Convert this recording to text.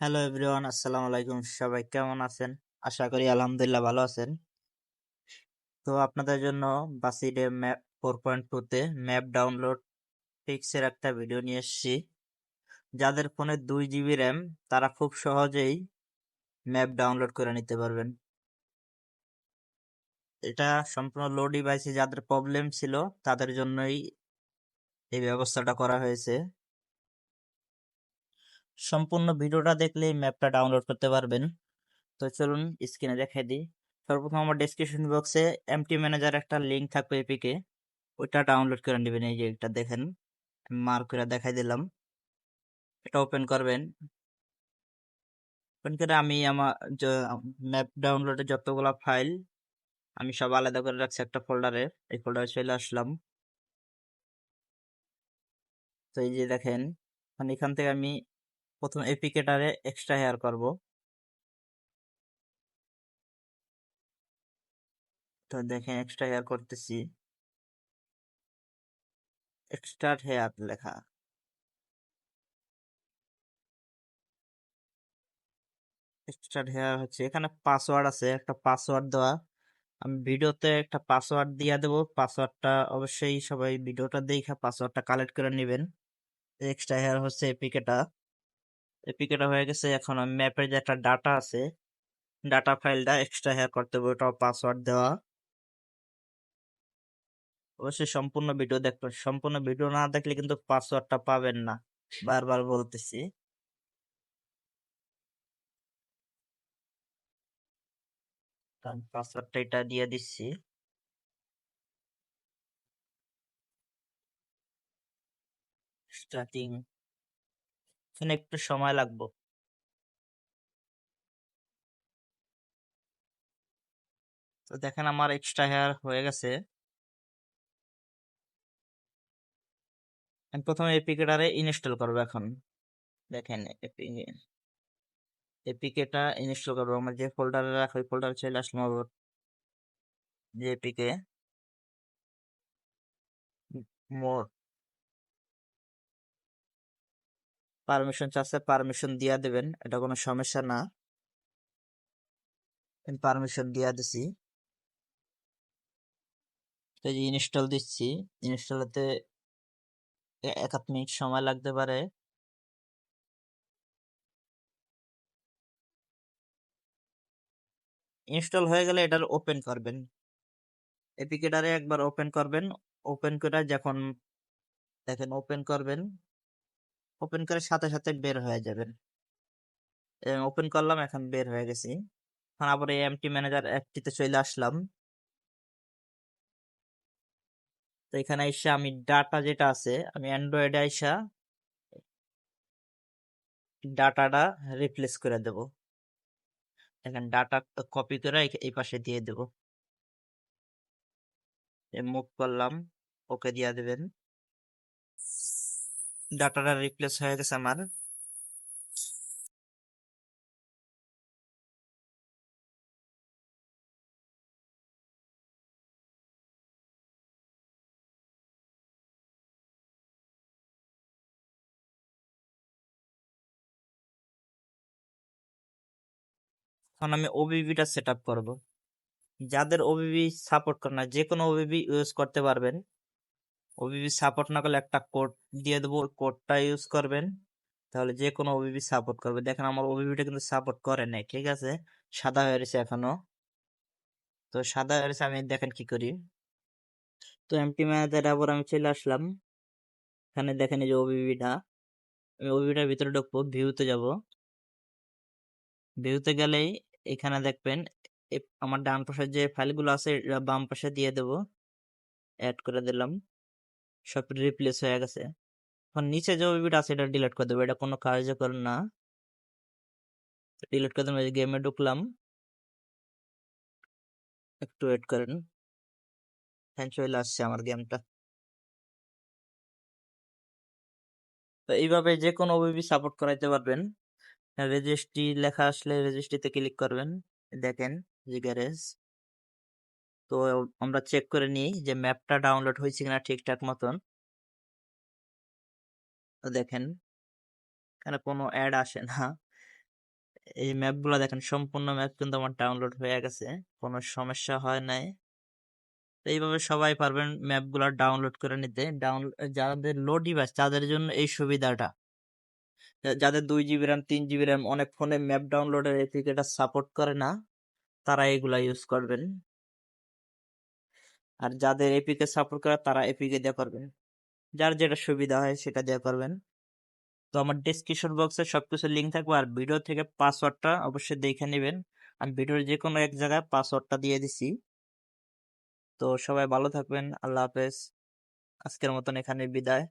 Hello everyone আসসালামু আলাইকুম সবাই কেমন আছেন? আশা করি আলহামদুলিল্লাহ ভালো আছেন। তো আপনাদের জন্য বাসিডে ম্যাপ ফোর পয়েন্ট টুতে ম্যাপ ডাউনলোড ফিক্সের একটা ভিডিও নিয়ে এসেছি। যাদের ফোনে দুই জিবি র্যাম, তারা খুব সহজেই ম্যাপ ডাউনলোড করে নিতে পারবেন। এটা সম্পূর্ণ লো ডিভাইসে যাদের প্রবলেম ছিল, তাদের জন্যই এই ব্যবস্থাটা করা হয়েছে। সম্পূর্ণ ভিডিওটা দেখলেই ম্যাপটা ডাউনলোড করতে পারবেন। তো চলুন স্ক্রিনে দেখাই দিই। সর্বপ্রথম আমার ডেসক্রিপশন বক্সে এমটি ম্যানেজার একটা লিঙ্ক থাকবে এপিকে ওইটা ডাউনলোড করে নেবেন, এই যে এটা দেখেন মার্ক করে দেখাই দিলাম। এটা ওপেন করবেন। ওপেন করে আমি আমার ম্যাপ ডাউনলোডে যতগুলো ফাইল আমি সব আলাদা করে রাখছি একটা ফোল্ডারে এই ফোল্ডারে চলে আসলাম। তো এই যে দেখেন মানে এখান থেকে আমি প্রথম এপিকেটারে এক্সট্রা হেয়ার করব। তো দেখেন এক্সট্রা হেয়ার করতেছি। এক্সট্রা হেয়ার লেখা। এক্সট্রা হেয়ার হচ্ছে, এখানে পাসওয়ার্ড আছে, একটা পাসওয়ার্ড দেওয়া। আমি ভিডিওতে একটা পাসওয়ার্ড দিয়ে দেবো পাসওয়ার্ডটা অবশ্যই সবাই ভিডিওটা দেখে পাসওয়ার্ডটা কালেক্ট করে নেবেন। এক্সট্রা হেয়ার হচ্ছে এপিকেটা এপিকেটা হয়ে গেছে। এখন আমি ম্যাপের যে একটা ডাটা আছে ডাটা ফাইলটা এক্সট্রা হেয়ার করতে হবে, ওটাও পাসওয়ার্ড দেওয়া। অবশ্যই সম্পূর্ণ ভিডিও দেখবেন সম্পূর্ণ ভিডিও না দেখলে কিন্তু পাসওয়ার্ডটা পাবেন না। বারবার বলতেছি। পাসওয়ার্ডটা এটা দিয়ে দিচ্ছি। স্টার্টিং এখানে একটু সময় লাগবে। তো দেখেন আমার এক্সট্রা হেয়ার হয়ে গেছে। আমি প্রথমে এপিকেটারে ইনস্টল করব এখন। দেখেন এপিকেটা ইনস্টল করব। আমার যে ফোল্ডারে রাখা, ওই ফোল্ডারে চলে আসলাম আবার। যে এপিকে মোর পারমিশন চাচ্ছে পারমিশন দিয়া দেবেন, এটা কোনো সমস্যা না। পারমিশন দিয়া দিছি। তো যে ইনস্টল দিচ্ছি ইনস্টলতে এক আধ মিনিট সময় লাগতে পারে। ইনস্টল হয়ে গেলে এটার ওপেন করবেন। এপিকেটারে একবার ওপেন করবেন ওপেন করে যখন দেখেন ওপেন করবেন ওপেন করে সাথে সাথে বের হয়ে যাবেন। ওপেন করলাম, এখন বের হয়ে গেছি। এখন আবার এই এমটি ম্যানেজার অ্যাপটিতে চলে আসলাম। তো এখানে আইসা আমি ডাটা যেটা আছে, আমি অ্যান্ড্রয়েডে আইসা ডাটাটা রিপ্লেস করে দেব। এখানে ডাটা কপি করে এই পাশে দিয়ে দেব। মুভ করলাম, ওকে দিয়ে দেবেন। ডাটাটা রিপ্লেস হয়ে গেছে আমার। এখন আমি ওবিবিটা সেট আপ করব। যাদের ওবিবি সাপোর্ট করে না যে কোনো ওবিবি ইউজ করতে পারবেন। ওবিবি সাপোর্ট না করলে একটা কোড দিয়ে দেবো কোডটা ইউজ করবেন। তাহলে যে কোনো ওবিবি সাপোর্ট করবে। দেখেন আমার ওবিবিটা কিন্তু সাপোর্ট করে নাই, ঠিক আছে? সাদা হয়ে গেছে এখনও। তো সাদা হয়ে গেছে আমি দেখেন কি করি। তো এমটি ম্যানেজার আবার আমি চলে আসলাম। এখানে দেখেন এই যে ওবিবিটা আমি ওবিবিটার ভিতরে ঢুকবো ভিউতে যাব। ভিউতে গেলেই এখানে দেখবেন আমার ডান পাশে যে ফাইলগুলো আছে বাম পাশে দিয়ে দেব। অ্যাড করে দিলাম। সব রিপ্লেস হয়ে গেছে। এখন নিচে যে ওবিটা আছে, এটা ডিলিট করে দেবো। এটা কোনো কার্যকর না। ডিলিট করে দেবো গেমে ঢুকলাম। একটু ওয়েট করেন। হ্যাঁ চলে আসছে আমার গেমটা তো এইভাবে যে কোনো ওবিবি সাপোর্ট করাইতে পারবেন। রেজিস্ট্রি লেখা আসলে রেজিস্ট্রিতে ক্লিক করবেন। দেখেন, যে গ্যারেজ তো আমরা চেক করে নিই যে ম্যাপটা ডাউনলোড হয়েছে কিনা ঠিকঠাক মতন। তো দেখেন, এখানে কোনো অ্যাড আসে না। এই ম্যাপগুলো দেখেন, সম্পূর্ণ ম্যাপ কিন্তু আমার ডাউনলোড হয়ে গেছে, কোনো সমস্যা হয় নাই। তো এইভাবে সবাই পারবেন ম্যাপগুলো ডাউনলোড করে নিতে। ডাউন যাদের লো ডিভাইস তাদের জন্য এই সুবিধাটা। যাদের দুই জিবি র্যাম তিন জিবি র্যাম অনেক ফোনে ম্যাপ ডাউনলোডের এপিকেটা সাপোর্ট করে না, তারা এগুলা ইউজ করবেন। আর যাদের এপিকে সাপোর্ট করে, তারা এপিকে দিয়ে করবেন যার যেটা সুবিধা হয়, সেটা দিয়ে করবেন। তো আমার ডেসক্রিপশন বক্সে সবকিছু লিঙ্ক থাকবে, আর ভিডিও থেকে পাসওয়ার্ডটা অবশ্যই দেখে নেবেন। আমি ভিডিওর যে কোনো এক জায়গায় পাসওয়ার্ডটা দিয়ে দিছি। তো সবাই ভালো থাকবেন, আল্লাহ হাফেজ। আজকের মতন এখানে বিদায়।